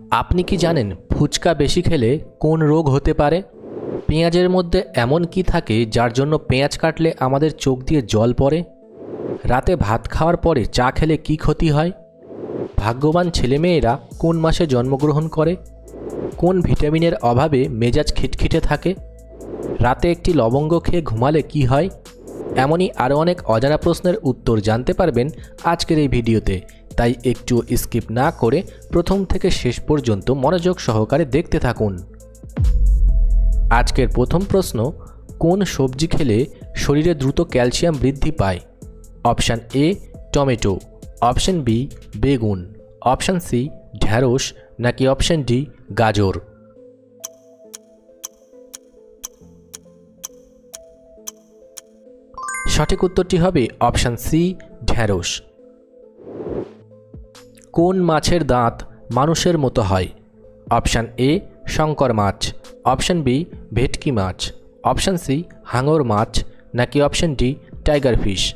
আপনি কি জানেন ফুচকা বেশি খেলে কোন রোগ হতে পারে? পেঁয়াজের মধ্যে এমন কি থাকে যার জন্য পেঁয়াজ কাটলে আমাদের চোখ দিয়ে জল পড়ে? রাতে ভাত খাওয়ার পরে চা খেলে কি ক্ষতি হয়? ভাগ্যবান ছেলেমেয়েরা কোন মাসে জন্মগ্রহণ করে? কোন ভিটামিনের অভাবে মেজাজ খিটখিটে থাকে? রাতে একটি লবঙ্গ খেয়ে ঘুমালে কি হয়? এমনই আরও অনেক অজানা প্রশ্নের উত্তর জানতে পারবেন আজকের এই ভিডিওতে। তাই একটু স্কিপ না করে প্রথম থেকে শেষ পর্যন্ত মনোযোগ সহকারে দেখতে থাকুন। আজকের প্রথম প্রশ্ন, কোন সবজি খেলে শরীরে দ্রুত ক্যালসিয়াম বৃদ্ধি পায়? Option A, tomato. Option B, বেগুন। অপশান সি, ঢ্যাঁড়স। নাকি অপশান ডি, গাজর? সঠিক উত্তরটি হবে অপশান সি, ঢ্যাঁড়স। কোন মাছের দাঁত মানুষের মতো হয়? অপশান এ, শঙ্কর মাছ। অপশান বি, ভেটকি মাছ। অপশান সি, হাঙর মাছ। নাকি অপশান ডি, টাইগার ফিশ?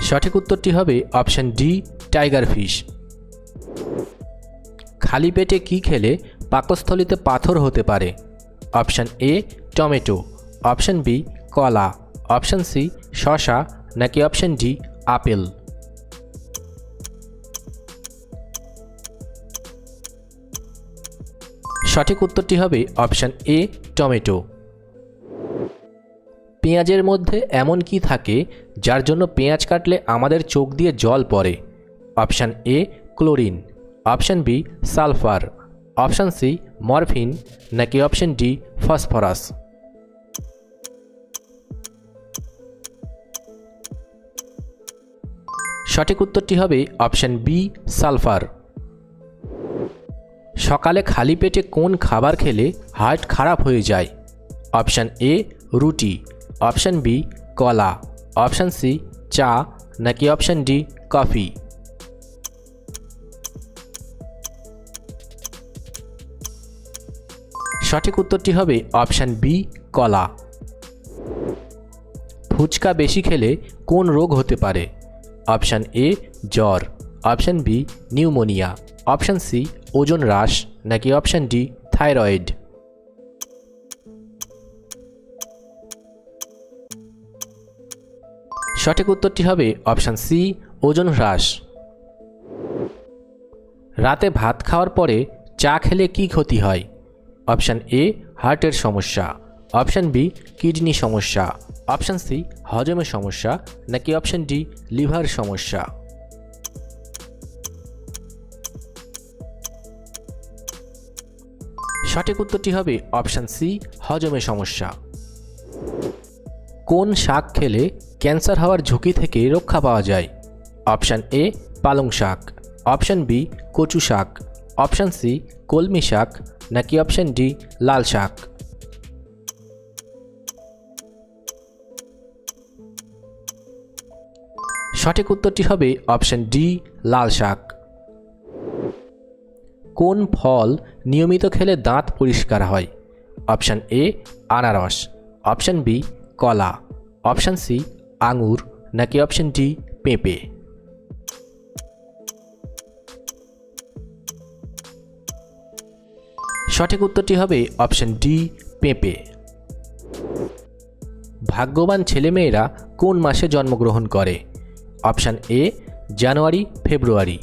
সঠিক উত্তরটি হবে অপশান ডি, টাইগার ফিশ। খালি পেটে কি খেলে পাকস্থলিতে পাথর হতে পারে? Option A, tomato. Option B, কলা। অপশান সি, শশা, নাকি অপশান ডি, আপেল? সঠিক উত্তরটি হবে অপশান এ, টমেটো। পেঁয়াজের মধ্যে এমন কি থাকে যার জন্য পেঁয়াজ কাটলে আমাদের চোখ দিয়ে জল পড়ে? Option A, chlorine. Option B, sulphur. Option C, morphine. নাকি অপশান ডি, ফসফরাস? সঠিক উত্তরটি হবে অপশান বি, সালফার। সকালে খালি পেটে কোন খাবার খেলে হার্ট খারাপ হয়ে যায়? অপশান এ, রুটি। অপশান বি, কলা। অপশান সি, চা। নাকি অপশান ডি, কফি? সঠিক উত্তরটি হবে অপশান বি, কলা। ফুচকা বেশি খেলে কোন রোগ হতে পারে? অপশান এ জ্বর। Option B pneumonia option C ওজন হ্রাস নাকি অপশান ডি থাইরয়েড সঠিক উত্তরটি হবে অপশান সি ওজন হ্রাস রাতে ভাত খাওয়ার পরে চা খেলে কি ক্ষতি হয়? অপশান এ হার্টের সমস্যা। অপশান বি কিডনি সমস্যা। অপশান সি হজমের সমস্যা নাকি অপশান ডি লিভার সমস্যা সঠিক উত্তরটি হবে অপশান সি হজমের সমস্যা কোন শাক খেলে ক্যান্সার হওয়ার ঝুঁকি থেকে রক্ষা পাওয়া যায়? অপশান এ পালং শাক। অপশান বি কচু শাক। অপশান সি কলমি শাক। নাকি অপশান ডি লাল শাক? সঠিক উত্তরটি হবে অপশান ডি, লাল শাক। কোন ফল নিয়মিত খেলে দাঁত পরিষ্কার হয়? অপশান এ, আনারস। অপশান বি, কলা। অপশান সি, আঙুর। নাকি অপশান ডি, পেঁপে। সঠিক উত্তরটি হবে অপশান ডি, পেঁপে। ভাগ্যবান ছেলেমেয়েরা কোন মাসে জন্মগ্রহণ করে? Option A, January, February.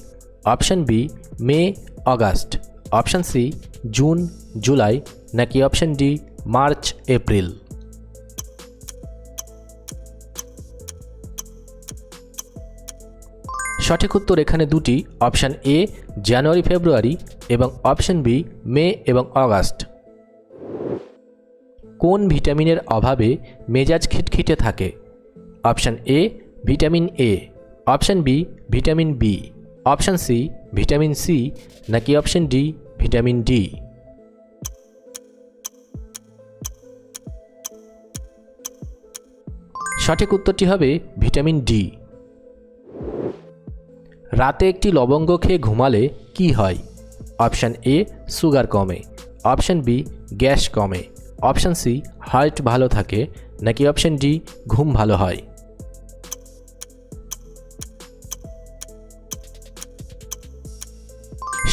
Option B, May, August. Option C, June, July. নাকি অপশান ডি, মার্চ, এপ্রিল। সঠিক উত্তর এখানে দুটি, অপশান এ, জানুয়ারি, ফেব্রুয়ারি এবং অপশান বি, মে এবং অগাস্ট। কোন ভিটামিনের অভাবে মেজাজ খিটখিটে থাকে? Option A vitamin A option B vitamin B option C vitamin C নাকি অপশান ডি ভিটামিন ডি সঠিক উত্তরটি হবে ভিটামিন ডি রাতে একটি লবঙ্গ খেয়ে ঘুমালে কি হয়? অপশান এ সুগার কমে। অপশান বি গ্যাস কমে। অপশান সি হার্ট ভালো থাকে। নাকি অপশান ডি ঘুম ভালো হয়?